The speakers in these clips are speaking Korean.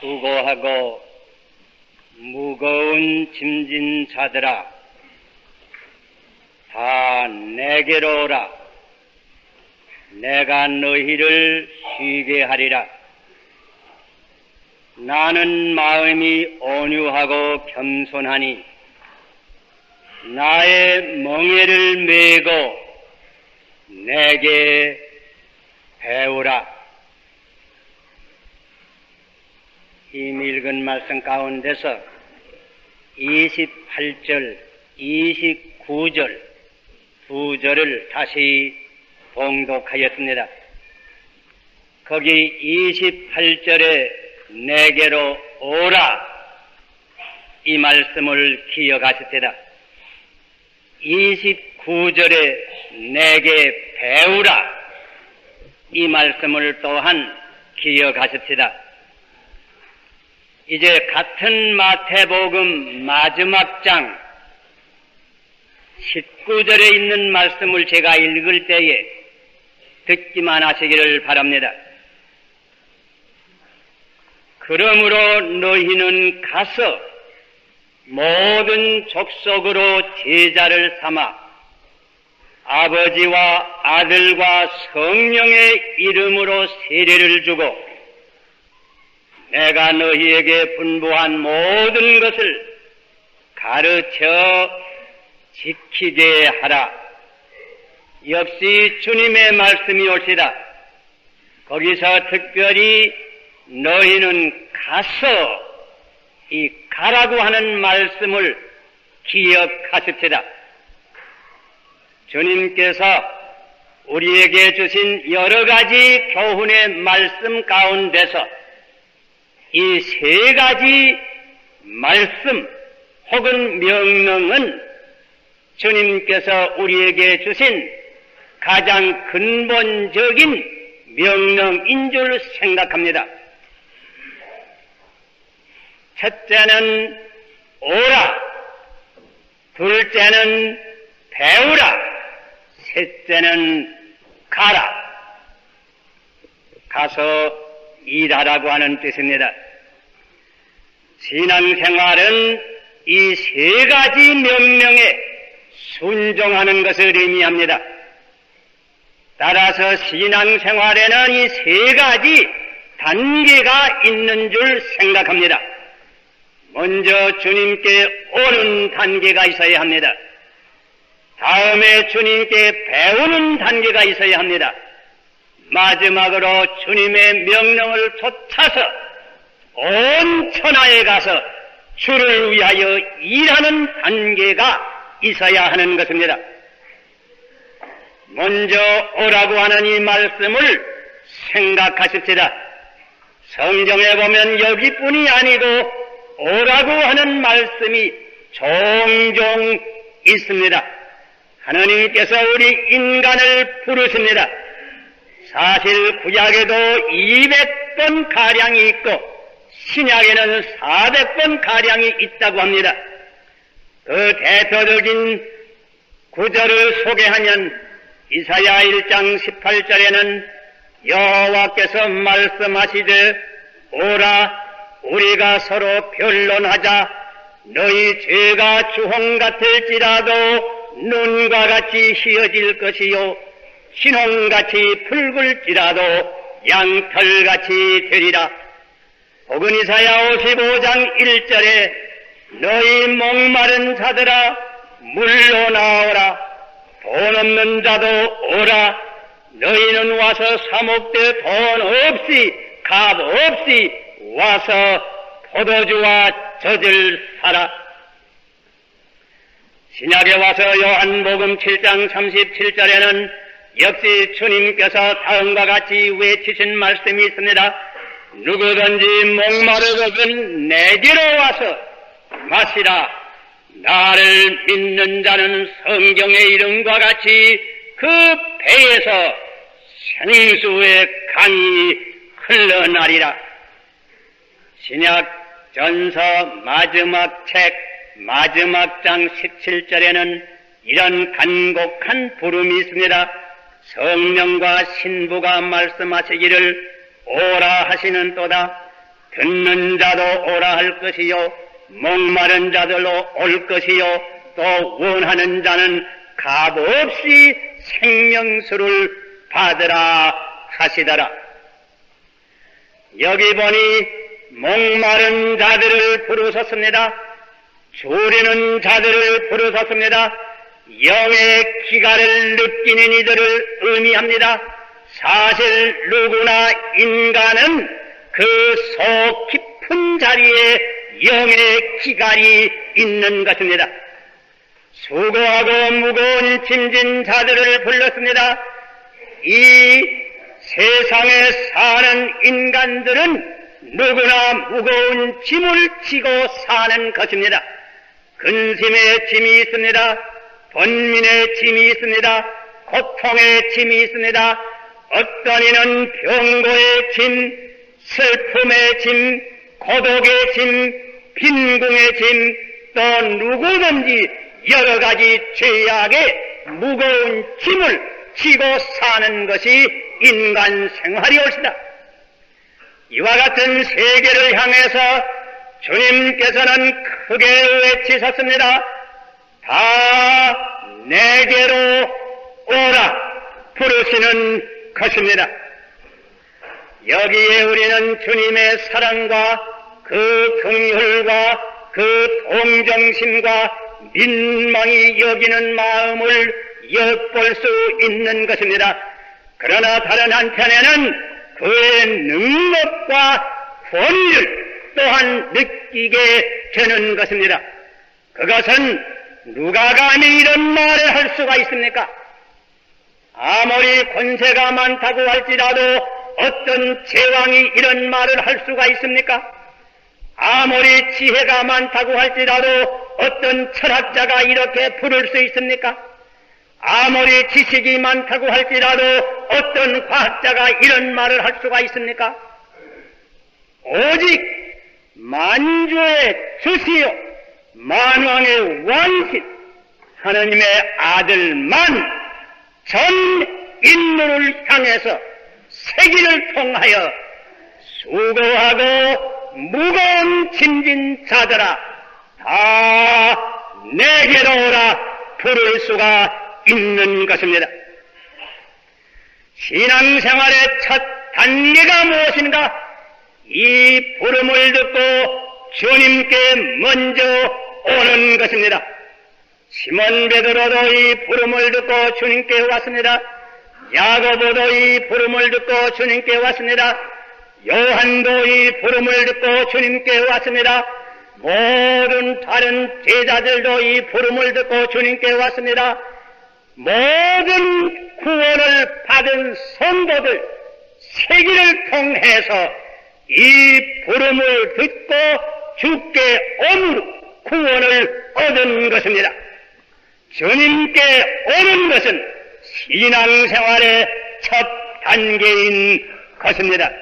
수고하고 무거운 짐진 자들아 다 내게로 오라 내가 너희를 쉬게 하리라 나는 마음이 온유하고 겸손하니 나의 멍에를 메고 내게 배우라. 이 읽은 말씀 가운데서 28절, 29절 두 절을 다시 봉독하였습니다. 거기 28절에 내게로 오라 이 말씀을 기억하실 다 29절에 내게 배우라 이 말씀을 또한 기억하십시다. 이제 같은 마태복음 마지막 장 19절에 있는 말씀을 제가 읽을 때에 듣기만 하시기를 바랍니다. 그러므로 너희는 가서 모든 족속으로 제자를 삼아 아버지와 아들과 성령의 이름으로 세례를 주고 내가 너희에게 분부한 모든 것을 가르쳐 지키게 하라. 역시 주님의 말씀이 올시다. 거기서 특별히 너희는 가서 이 가라고 하는 말씀을 기억하십시다. 주님께서 우리에게 주신 여러 가지 교훈의 말씀 가운데서 이 세 가지 말씀 혹은 명령은 주님께서 우리에게 주신 가장 근본적인 명령인 줄 생각합니다. 첫째는 오라, 둘째는 배우라, 셋째는 가라. 가서 일하라고 하는 뜻입니다. 신앙생활은 이 세 가지 명령에 순종하는 것을 의미합니다. 따라서 신앙생활에는 이 세 가지 단계가 있는 줄 생각합니다. 먼저 주님께 오는 단계가 있어야 합니다. 다음에 주님께 배우는 단계가 있어야 합니다. 마지막으로 주님의 명령을 쫓아서 온 천하에 가서 주를 위하여 일하는 단계가 있어야 하는 것입니다. 먼저 오라고 하는 이 말씀을 생각하십시다. 성경에 보면 여기뿐이 아니고 오라고 하는 말씀이 종종 있습니다. 하나님께서 우리 인간을 부르십니다. 사실 구약에도 200번 가량이 있고 신약에는 400번 가량이 있다고 합니다. 그 대표적인 구절을 소개하면 이사야 1장 18절에는 여호와께서 말씀하시되 오라 우리가 서로 변론하자 너희 죄가 주홍 같을지라도 눈과 같이 휘어질 것이요 신홍같이 붉을지라도 양털같이 되리라 혹은 이사야 55장 1절에 너희 목마른 자들아 물로 나오라 돈 없는 자도 오라 너희는 와서 사목대 돈 없이 값 없이 와서 포도주와 젖을 사라. 신약에 와서 요한복음 7장 37절에는 역시 주님께서 다음과 같이 외치신 말씀이 있습니다. 누구든지 목마르거든 내게로 와서 마시라. 나를 믿는 자는 성경의 이름과 같이 그 배에서 생수의 강이 흘러나리라. 신약 전서 마지막 책 마지막 장 17절에는 이런 간곡한 부름이 있습니다. 성령과 신부가 말씀하시기를 오라 하시는 또다 듣는 자도 오라 할 것이요 목마른 자들로 올 것이요 또 원하는 자는 값없이 생명수를 받으라 하시더라. 여기 보니 목마른 자들을 부르셨습니다. 조리는 자들을 부르셨습니다. 영의 기가를 느끼는 이들을 의미합니다. 사실 누구나 인간은 그 속 깊은 자리에 영의 기갈이 있는 것입니다. 수고하고 무거운 짐진 자들을 불렀습니다. 이 세상에 사는 인간들은 누구나 무거운 짐을 지고 사는 것입니다. 근심의 짐이 있습니다. 번민의 짐이 있습니다. 고통의 짐이 있습니다. 어떤 이는 병고의 짐, 슬픔의 짐, 고독의 짐, 빈궁의 짐, 또 누구든지 여러 가지 죄악의 무거운 짐을 지고 사는 것이 인간 생활이 옳시다. 이와 같은 세계를 향해서 주님께서는 크게 외치셨습니다. 다 내게로 오라 부르시는 것입니다. 여기에 우리는 주님의 사랑과 그 긍휼과 그 동정심과 민망히 여기는 마음을 엿볼 수 있는 것입니다. 그러나 다른 한편에는 그의 능력과 권위를 또한 느끼게 되는 것입니다. 그것은 누가 감히 이런 말을 할 수가 있습니까? 아무리 권세가 많다고 할지라도 어떤 제왕이 이런 말을 할 수가 있습니까? 아무리 지혜가 많다고 할지라도 어떤 철학자가 이렇게 부를 수 있습니까? 아무리 지식이 많다고 할지라도 어떤 과학자가 이런 말을 할 수가 있습니까? 오직 만주의 주시요 만왕의 왕신 하나님의 아들만 전 인류를 향해서 세기를 통하여 수고하고 무거운 짐진 자들아 다 내게로 오라 부를 수가 있는 것입니다. 신앙생활의 첫 단계가 무엇인가? 이 부름을 듣고 주님께 먼저 오는 것입니다. 시몬 베드로도 이 부름을 듣고 주님께 왔습니다. 야고보도 이 부름을 듣고 주님께 왔습니다. 요한도 이 부름을 듣고 주님께 왔습니다. 모든 다른 제자들도 이 부름을 듣고 주님께 왔습니다. 모든 구원을 받은 성도들 세기를 통해서 이 부름을 듣고 주께 오므로 구원을 얻은 것입니다. 주님께 오는 것은 신앙생활의 첫 단계인 것입니다.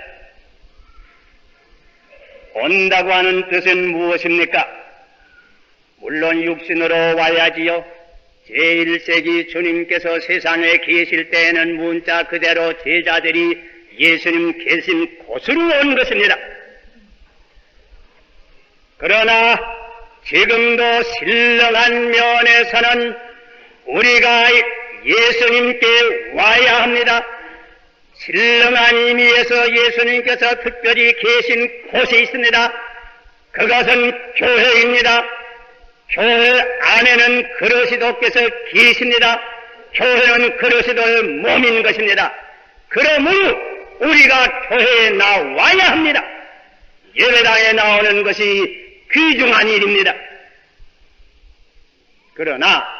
온다고 하는 뜻은 무엇입니까? 물론 육신으로 와야지요. 제1세기 주님께서 세상에 계실 때에는 문자 그대로 제자들이 예수님 계신 곳으로 온 것입니다. 그러나 지금도 신령한 면에서는 우리가 예수님께 와야 합니다. 신령한 의미에서 예수님께서 특별히 계신 곳이 있습니다. 그것은 교회입니다. 교회 안에는 그러시도께서 계십니다. 교회는 그러시도의 몸인 것입니다. 그러므로 우리가 교회에 나와야 합니다. 예배당에 나오는 것이 귀중한 일입니다. 그러나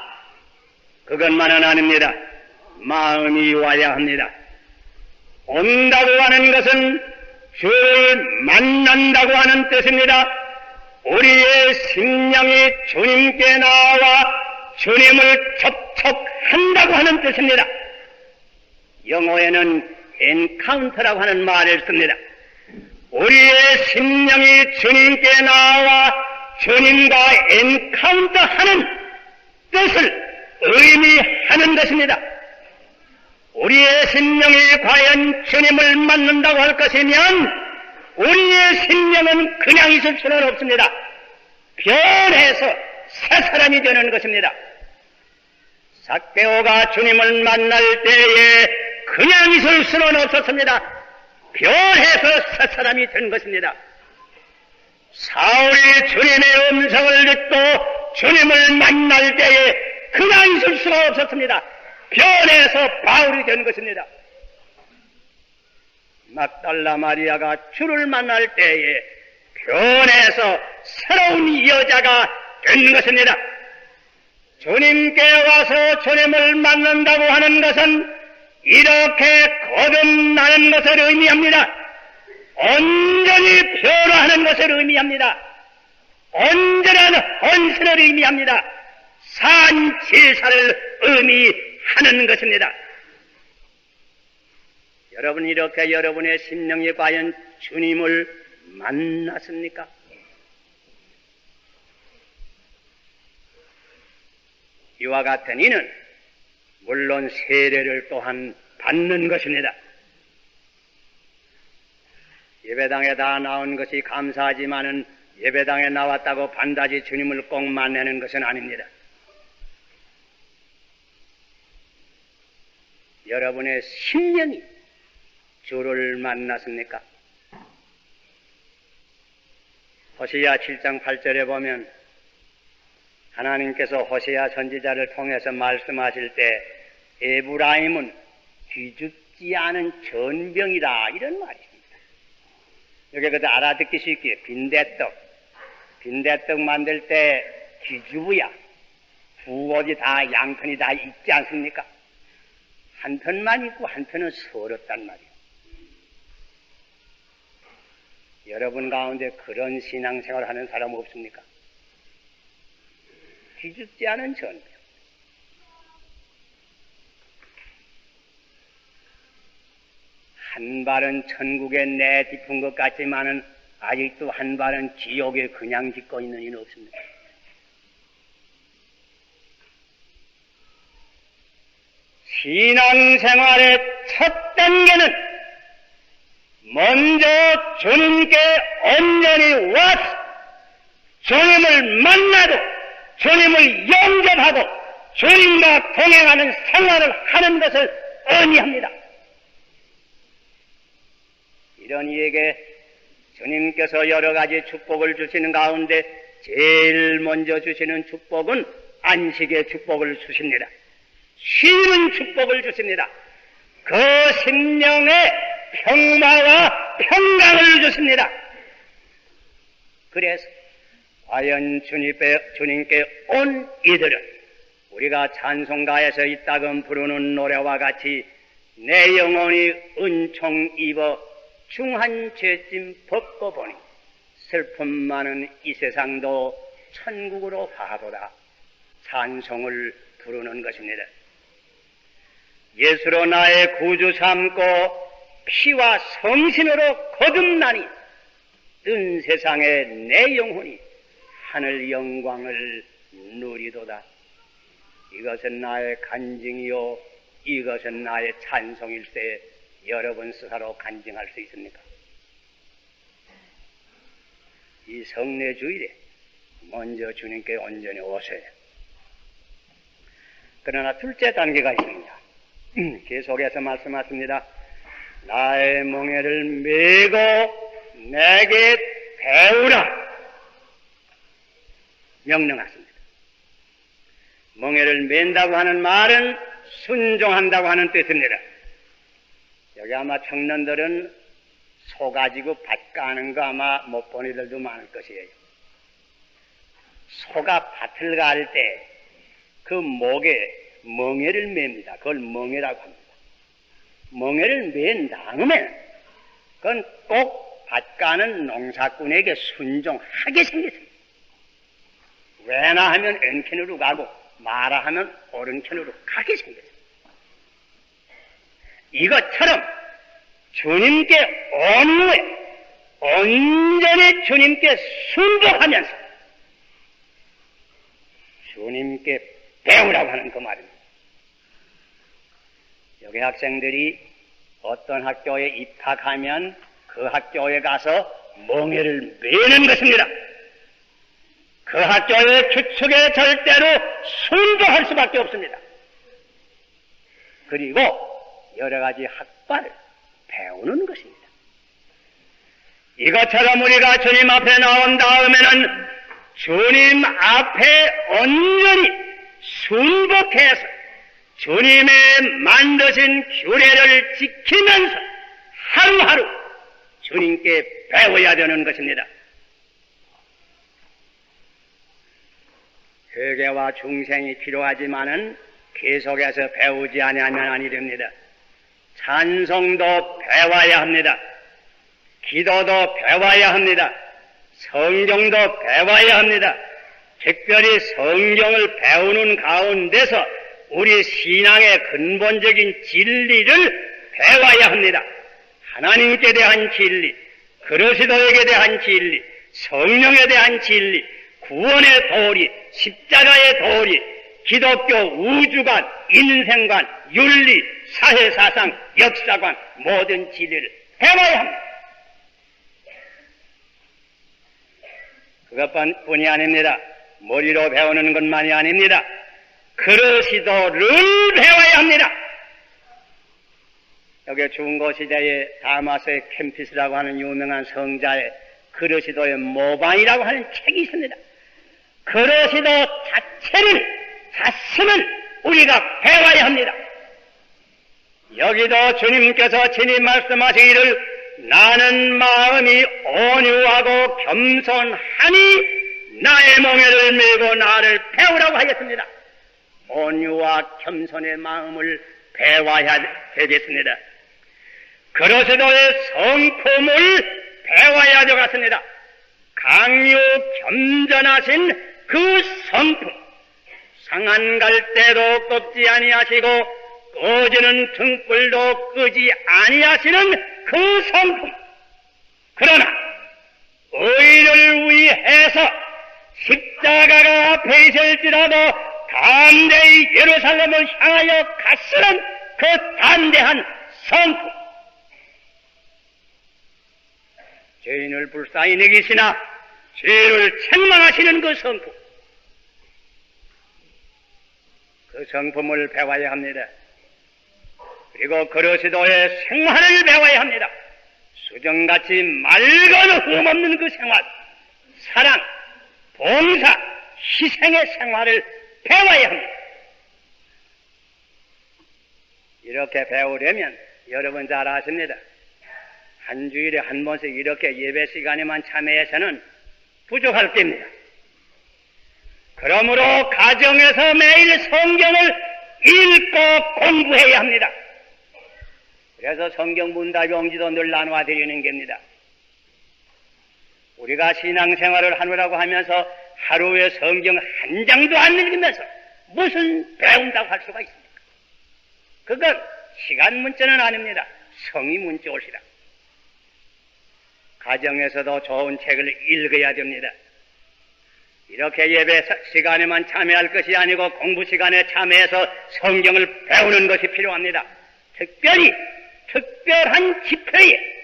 그것만은 아닙니다. 마음이 와야 합니다. 온다고 하는 것은 주를 만난다고 하는 뜻입니다. 우리의 심령이 주님께 나와 주님을 접촉한다고 하는 뜻입니다. 영어에는 엔카운터라고 하는 말을 씁니다. 우리의 심령이 주님께 나와 주님과 엔카운터 하는 뜻을 의미하는 것입니다. 우리의 심령이 과연 주님을 만난다고 할 것이면 우리의 생명은 그냥 있을 수는 없습니다. 변해서 새 사람이 되는 것입니다. 삭개오가 주님을 만날 때에 그냥 있을 수는 없었습니다. 변해서 새 사람이 된 것입니다. 사울이 주님의 음성을 듣고 주님을 만날 때에 그냥 있을 수가 없었습니다. 변해서 바울이 된 것입니다. 막달라 마리아가 주를 만날 때에 변해서 새로운 여자가 된 것입니다. 주님께 와서 주님을 만난다고 하는 것은 이렇게 거듭나는 것을 의미합니다. 온전히 변화하는 것을 의미합니다. 온전한 헌신을 의미합니다. 산 제사를 의미하는 것입니다. 여러분 이렇게 여러분의 심령이 과연 주님을 만났습니까? 이와 같은 이는 물론 세례를 또한 받는 것입니다. 예배당에 다 나온 것이 감사하지만은 예배당에 나왔다고 반드시 주님을 꼭 만나는 것은 아닙니다. 여러분의 심령이 주를 만났습니까? 호시야 7장 8절에 보면 하나님께서 호시야 선지자를 통해서 말씀하실 때 에브라임은 뒤죽지 않은 전병이다 이런 말이 있습니다. 여기 그도 알아듣기 쉽게 빈대떡 빈대떡 만들 때 뒤주부야 두 옷이 다 양편이 다 있지 않습니까? 한 편만 있고 한 편은 서럽단 말이에요. 여러분 가운데 그런 신앙생활 하는 사람 없습니까? 뒤죽지 않은 전병. 한 발은 천국에 내딛은 것 같지만은 아직도 한 발은 지옥에 그냥 짚고 있는 이는 없습니다. 신앙생활의 첫 단계는 먼저 주님께 온전히 와서 주님을 만나도 주님을 영접하고 주님과 동행하는 생활을 하는 것을 의미합니다. 이런 이에게 주님께서 여러 가지 축복을 주시는 가운데 제일 먼저 주시는 축복은 안식의 축복을 주십니다. 쉬는 축복을 주십니다. 그 심령의 평화와 평강을 주십니다. 그래서 과연 주님께, 주님께 온 이들은 우리가 찬송가에서 이따금 부르는 노래와 같이 내 영혼이 은총 입어 중한 죄짐 벗고 보니 슬픔 많은 이 세상도 천국으로 가보다 찬송을 부르는 것입니다. 예수로 나의 구주 삼고 피와 성신으로 거듭나니 뜬 세상에 내 영혼이 하늘 영광을 누리도다. 이것은 나의 간증이요, 이것은 나의 찬송일세 여러분 스스로 간증할 수 있습니까? 이 성례 주일에 먼저 주님께 온전히 오세요. 그러나 둘째 단계가 있습니다. 계속해서 말씀하십니다. 나의 멍에를 메고 내게 배우라. 명령하십니다. 멍에를 맨다고 하는 말은 순종한다고 하는 뜻입니다. 여기 아마 청년들은 소 가지고 밭 가는 거 아마 못 본 이들도 많을 것이에요. 소가 밭을 갈 때 그 목에 멍에를 맵니다. 그걸 멍에라고 합니다. 멍에를 맨 다음에 그건 꼭 밭가는 농사꾼에게 순종하게 생겼습니다. 왜나 하면 왼편으로 가고 마라 하면 오른편으로 가게 생겼습니다. 이것처럼 주님께 온 후에 온전히 주님께 순종하면서 주님께 배우라고 하는 그 말입니다. 여기 학생들이 어떤 학교에 입학하면 그그 학교에 가서 멍해를 매는 것입니다. 그 학교의 규칙에 절대로 순종할 수밖에 없습니다. 그리고 여러 가지 학과를 배우는 것입니다. 이것처럼 우리가 주님 앞에 나온 다음에는 주님 앞에 온전히 순복해서 주님의 만드신 규례를 지키면서 하루하루 주님께 배워야 되는 것입니다. 회개와 중생이 필요하지만은 계속해서 배우지 아니하면 아니 됩니다. 찬송도 배워야 합니다. 기도도 배워야 합니다. 성경도 배워야 합니다. 특별히 성경을 배우는 가운데서 우리 신앙의 근본적인 진리를 배워야 합니다. 하나님께 대한 진리, 그리스도에게 대한 진리, 성령에 대한 진리, 구원의 도리, 십자가의 도리, 기독교 우주관, 인생관, 윤리, 사회사상, 역사관, 모든 진리를 배워야 합니다. 그것뿐이 아닙니다. 머리로 배우는 것만이 아닙니다. 그러시도를 배워야 합니다. 여기 중고 시대에 다마스의 캠피스라고 하는 유명한 성자의 그러시도의 모방이라고 하는 책이 있습니다. 그러시도 자체를 자신은 우리가 배워야 합니다. 여기도 주님께서 친히 말씀하시기를 나는 마음이 온유하고 겸손하니 나의 멍에를 메고 나를 배우라고 하겠습니다. 온유와 겸손의 마음을 배워야 되겠습니다. 그러시도의 성품을 배워야 되겠습니다. 강유 겸전하신 그 성품, 상한 갈 때도 꺾지 아니하시고 꺼지는 등불도 끄지 아니하시는 그 성품. 그러나 의를 위해서 십자가가 앞에 있을지라도 담대히 예루살렘을 향하여 갔으는 그 담대한 성품. 죄인을 불쌍히 내기시나 죄를 책망하시는 그 성품. 그 성품을 배워야 합니다. 그리고 그러시도의 생활을 배워야 합니다. 수정같이 맑은 흠없는 그 생활, 사랑, 봉사, 희생의 생활을 배워야 합니다. 이렇게 배우려면 여러분 잘 아십니다. 한 주일에 한 번씩 이렇게 예배 시간에만 참여해서는 부족할 겁니다. 그러므로 가정에서 매일 성경을 읽고 공부해야 합니다. 그래서 성경 문답 용지도 늘 나눠 드리는 겁니다. 우리가 신앙생활을 하느라고 하면서 하루에 성경 한 장도 안 읽으면서 무슨 배운다고 할 수가 있습니까? 그건 시간 문자는 아닙니다. 성의 문자올시라. 가정에서도 좋은 책을 읽어야 됩니다. 이렇게 예배 시간에만 참여할 것이 아니고 공부 시간에 참여해서 성경을 배우는 것이 필요합니다. 특별히 특별한 집회에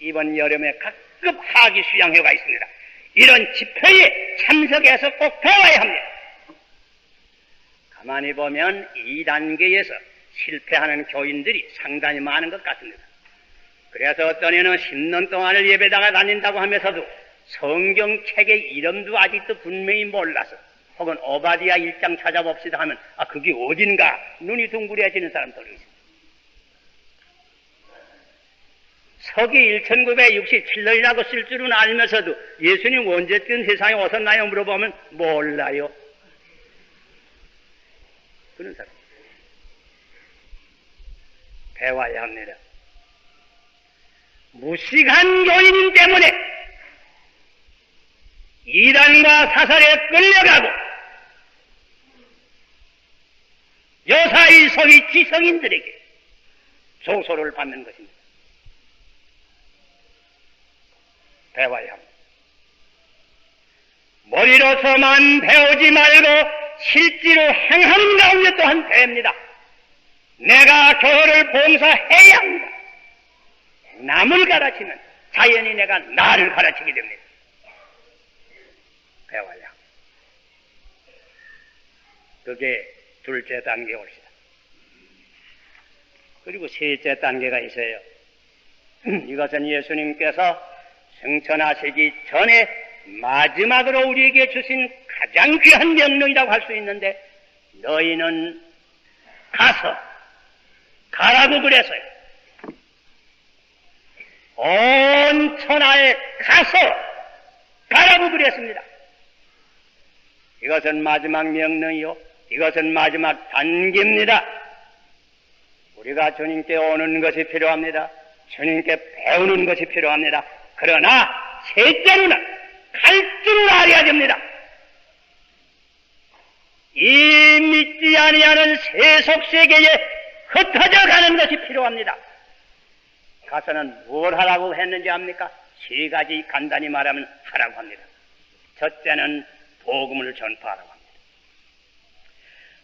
이번 여름에 각급 하기 수양회가 있습니다. 이런 집회에 참석해서 꼭 배워야 합니다. 가만히 보면 이 단계에서 실패하는 교인들이 상당히 많은 것 같습니다. 그래서 어떤 애는 10년 동안을 예배당에 다닌다고 하면서도 성경책의 이름도 아직도 분명히 몰라서 혹은 오바디아 일장 찾아봅시다 하면 아 그게 어딘가 눈이 둥그레지는 사람들이 있습니다. 서기 1967년 이라고 쓸 줄은 알면서도 예수님 언제쯤 세상에 오셨나요? 물어보면 몰라요. 그런 사람. 배워야 합니다. 무식한 교인 때문에 이단과 사설에 끌려가고 여사의 속이 지성인들에게 조소를 받는 것입니다. 배워야 합니다. 머리로서만 배우지 말고 실제로 행하는 가운데 또한 배웁니다. 내가 교회를 봉사해야 합니다. 남을 가르치면 자연히 내가 나를 가르치게 됩니다. 배워야. 그게 둘째 단계 옳시다. 그리고 셋째 단계가 있어요. 이것은 예수님께서 승천하시기 전에 마지막으로 우리에게 주신 가장 귀한 명령이라고 할 수 있는데 너희는 가서 가라고 그래서요. 온 천하에 가서 가라고 그랬습니다. 이것은 마지막 명령이요. 이것은 마지막 단계입니다. 우리가 주님께 오는 것이 필요합니다. 주님께 배우는 것이 필요합니다. 그러나 셋째로는 갈 줄을 알아야 됩니다. 이 믿지 아니하는 세속 세계에 흩어져 가는 것이 필요합니다. 가서는 뭘 하라고 했는지 압니까? 세 가지 간단히 말하면 하라고 합니다. 첫째는 복음을 전파하라고 합니다.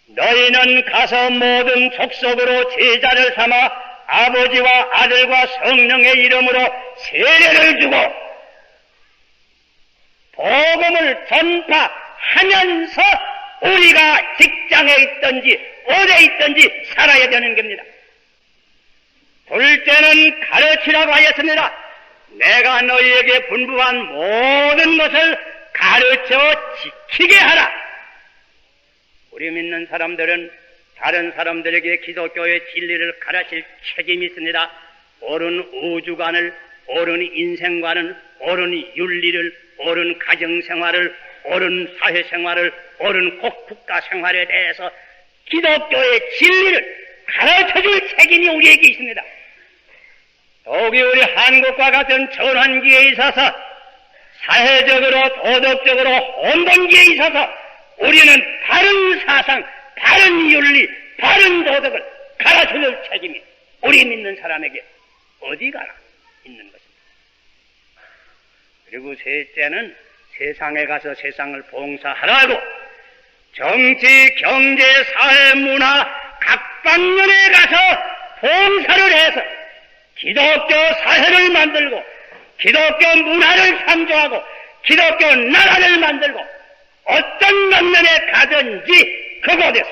너희는 가서 모든 족속으로 제자를 삼아 아버지와 아들과 성령의 이름으로 세례를 주고 복음을 전파하면서 우리가 직장에 있든지 어디에 있든지 살아야 되는 겁니다. 둘째는 가르치라고 하였습니다. 내가 너희에게 분부한 모든 것을 가르쳐 지키게 하라. 우리 믿는 사람들은 다른 사람들에게 기독교의 진리를 가르칠 책임이 있습니다. 옳은 우주관을, 옳은 인생관을, 옳은 윤리를, 옳은 가정생활을, 옳은 사회생활을, 옳은 국가 생활에 대해서 기독교의 진리를 가르쳐 줄 책임이 우리에게 있습니다. 더욱이 우리 한국과 같은 전환기에 있어서 사회적으로 도덕적으로 혼돈기에 있어서 우리는 바른 사상, 바른 윤리, 바른 도덕을 가르쳐줄 책임이 우리 믿는 사람에게 어디가 있는 것입니다. 그리고 셋째는 세상에 가서 세상을 봉사하라고 정치, 경제, 사회, 문화 각 방면에 가서 봉사를 해서 기독교 사회를 만들고 기독교 문화를 창조하고 기독교 나라를 만들고 어떤 방면에 가든지 그곳에서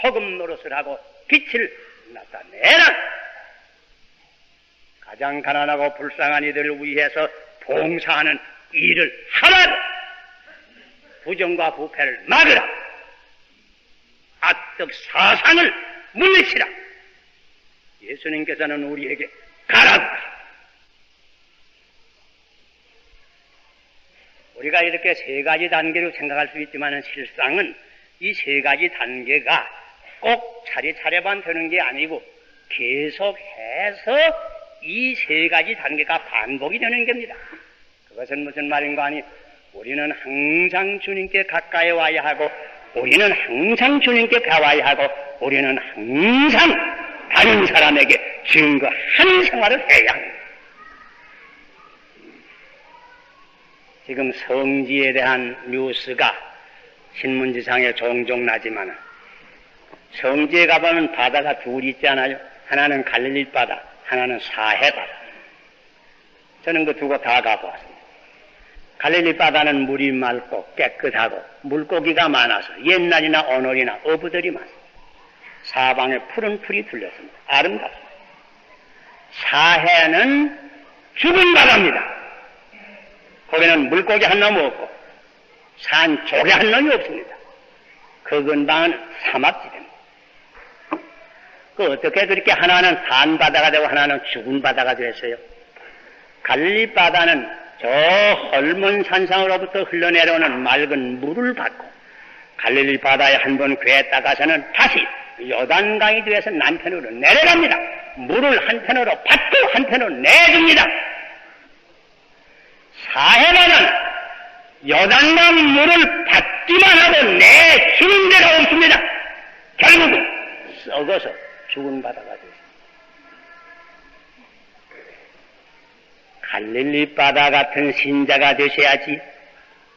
소금 노릇을 하고 빛을 나타내라. 가장 가난하고 불쌍한 이들을 위해서 봉사하는 일을 하라. 부정과 부패를 막으라. 악덕 사상을 물리치라. 예수님께서는 우리에게 가라고 우리가 이렇게 세 가지 단계로 생각할 수 있지만 실상은 이 세 가지 단계가 꼭 차례차례만 되는 게 아니고 계속해서 이 세 가지 단계가 반복이 되는 겁니다. 그것은 무슨 말인가 하니 우리는 항상 주님께 가까이 와야 하고 우리는 항상 주님께 가와야 하고 우리는 항상 다른 사람에게 증거하는 생활을 해야 합니다. 지금 성지에 대한 뉴스가 신문지상에 종종 나지만 성지에 가보면 바다가 둘이 있잖아요. 하나는 갈릴리 바다, 하나는 사해 바다. 저는 그 두 곳 다 가보았습니다. 갈릴리 바다는 물이 맑고 깨끗하고 물고기가 많아서 옛날이나 오늘이나 어부들이 많습니다. 사방에 푸른 풀이 둘렸습니다. 아름답습니다. 사해는 죽은 바다입니다. 거기는 물고기 한놈 없고 산 조개 한 놈이 없습니다. 그 근방은 사막지대입니다. 그 어떻게 그렇게 하나는 산 바다가 되고 하나는 죽은 바다가 됐어요? 갈리 바다는 저 헐몬 산상으로부터 흘러내려오는 맑은 물을 받고 갈릴리 바다에 한 번 괴했다가서는 다시 요단강이 되어서 남편으로 내려갑니다. 물을 한편으로 받고 한편으로 내줍니다. 사해바는 요단강 물을 받기만 하고 내 주는 데가 없습니다. 결국은 썩어서 죽은 바다가 되습니다. 갈릴리 바다 같은 신자가 되셔야지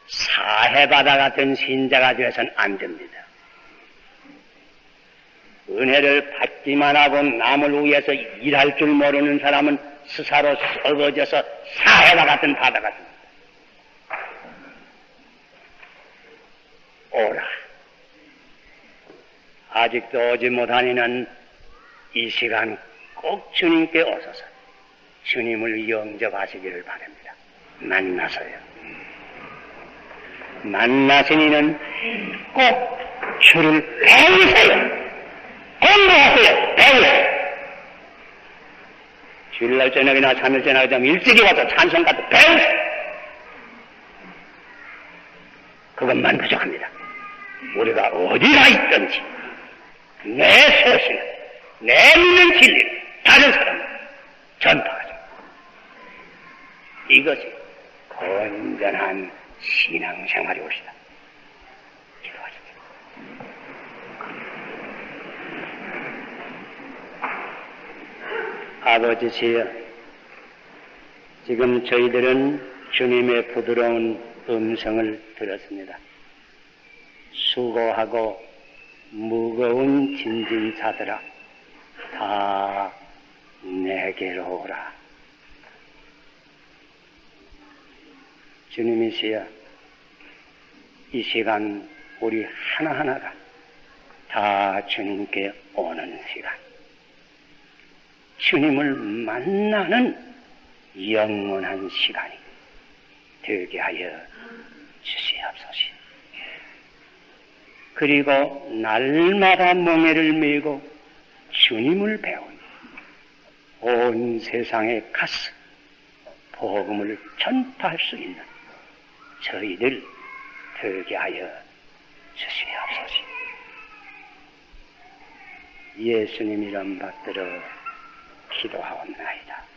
사해 바다 같은 신자가 되어서는 안 됩니다. 은혜를 받기만 하고 남을 위해서 일할 줄 모르는 사람은 스사로 썩어져서 사해와 같은 바다가 됩니다. 오라. 아직도 오지 못하니는 이 시간 꼭 주님께 오셔서 주님을 영접하시기를 바랍니다. 만나서요. 만나시니는 꼭 주를 배우세요. 공부하세요. 배우세요. 주일날 저녁이나 참을 저녁 좀 일찍이 와서 찬송 가도 배우세요. 그것만 부족합니다. 우리가 어디나 있든지 내 소신을, 내 믿는 진리를 다른 사람을 전파하죠. 이것이 건전한 신앙생활이 옵시다. 기도하십시오. 아버지시여, 지금 저희들은 주님의 부드러운 음성을 들었습니다. 수고하고 무거운 진진사들아, 다 내게로 오라. 주님이시여, 이 시간 우리 하나하나가 다 주님께 오는 시간. 주님을 만나는 영원한 시간이 되게 하여 주시옵소서. 그리고 날마다 멍에를 메고 주님을 배운 온 세상에 가서 복음을 전파할 수 있는 저희들 되게 하여 주시옵소서. 예수님 이름 받들어 기도하옵나이다.